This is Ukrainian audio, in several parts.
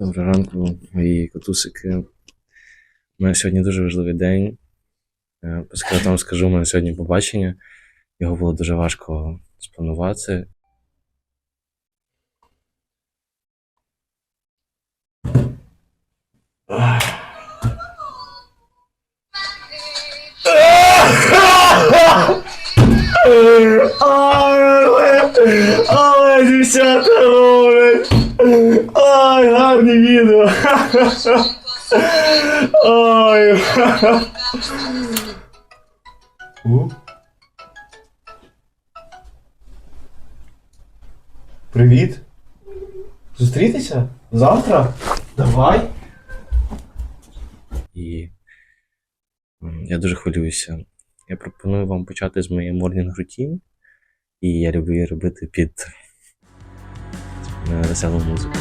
Доброго ранку, мої котусики. У мене сьогодні дуже важливий день. Е, По секретам скажу, у мене сьогодні побачення. Його було дуже важко спланувати. Ай, дівчата роблять. Гарні відео. У. Привіт. Зустрітися? Завтра? Давай. І я дуже хвилююся. Я пропоную вам почати з моєї morning routine. І я люблю її робити під е, веселу музику.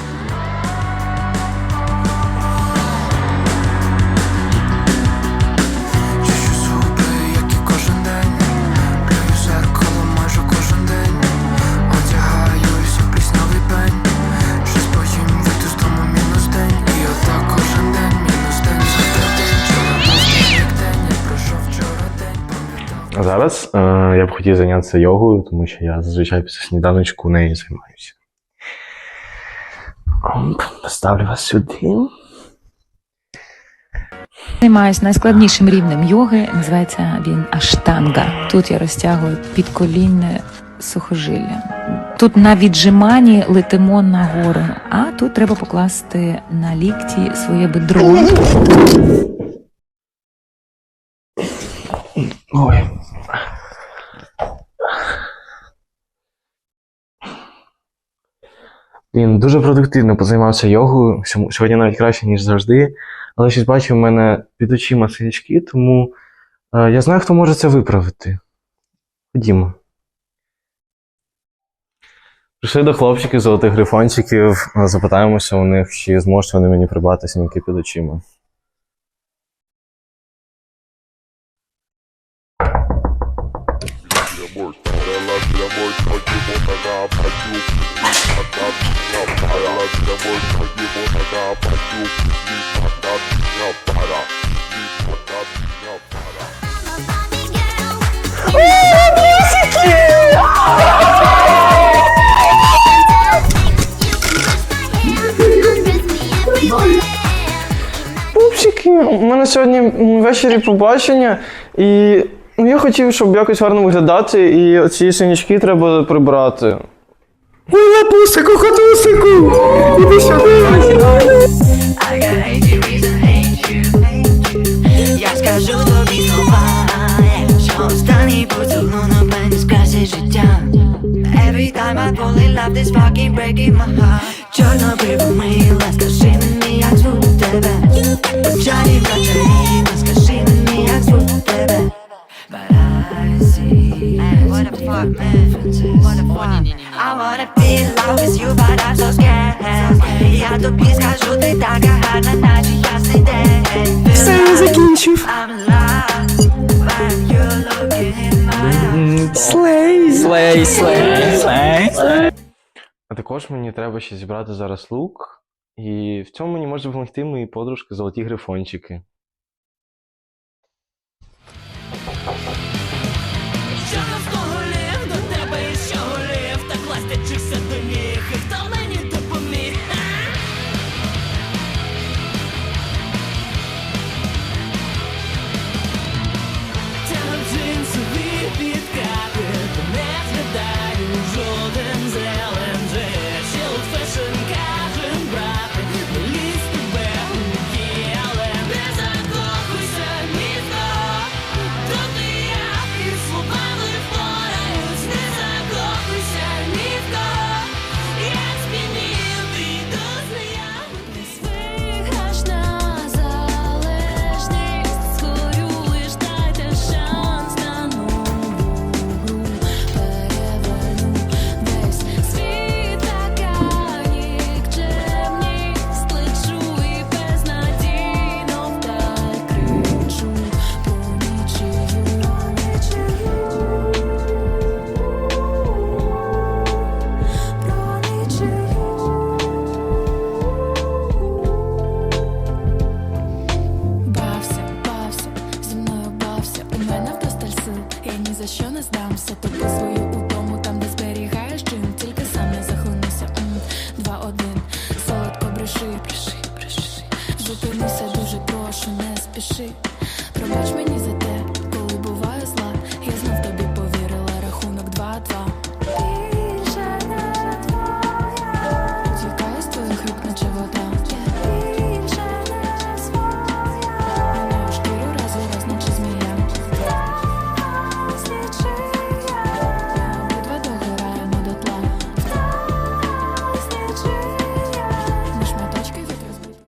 А зараз е, я б хотів зайнятися йогою, тому що я зазвичай після сніданочку нею займаюся. Поставлю вас сюди. Займаюся найскладнішим рівнем йоги. Називається він аштанга. Тут я розтягую підколінне сухожилля. Тут на віджиманні летимо нагору, а тут треба покласти на лікті своє бедро. Ой. Він дуже продуктивно позаймався йогою. Сьогодні навіть краще, ніж завжди. Але щось бачу, в мене під очима синячки, тому е, я знаю, хто може це виправити. Ходімо. Прийшли до хлопчиків золотих грифончиків, е, запитаємося у них, чи зможуть вони мені прибрати синяки під очима. Пупсики, у мене сьогодні ввечері побачення, і ну, я хотів, щоб якось гарно виглядати, і оці синячки треба прибрати. Ой, лапусику, котусику! Іди сюди! Я скажу тобі слова, якщо останній поцілунок мені скрасить життя. Every time I fall in love, this fucking breaking my heart. Чорно прибумила, скажи мені, як звуть тебе. Чарівна чарівна, скажи мені, як звуть тебе. But I what the fuck, man. What the fuck? I wanna be love with you, but I'm so scared. Я тобі скажу, ти така гарна, наче ясний день. Все, я закінчив. Слей! Слей, слей, слей. А також мені треба ще зібрати зараз лук, і в цьому мені може допомогти мої подружки золоті грифончики.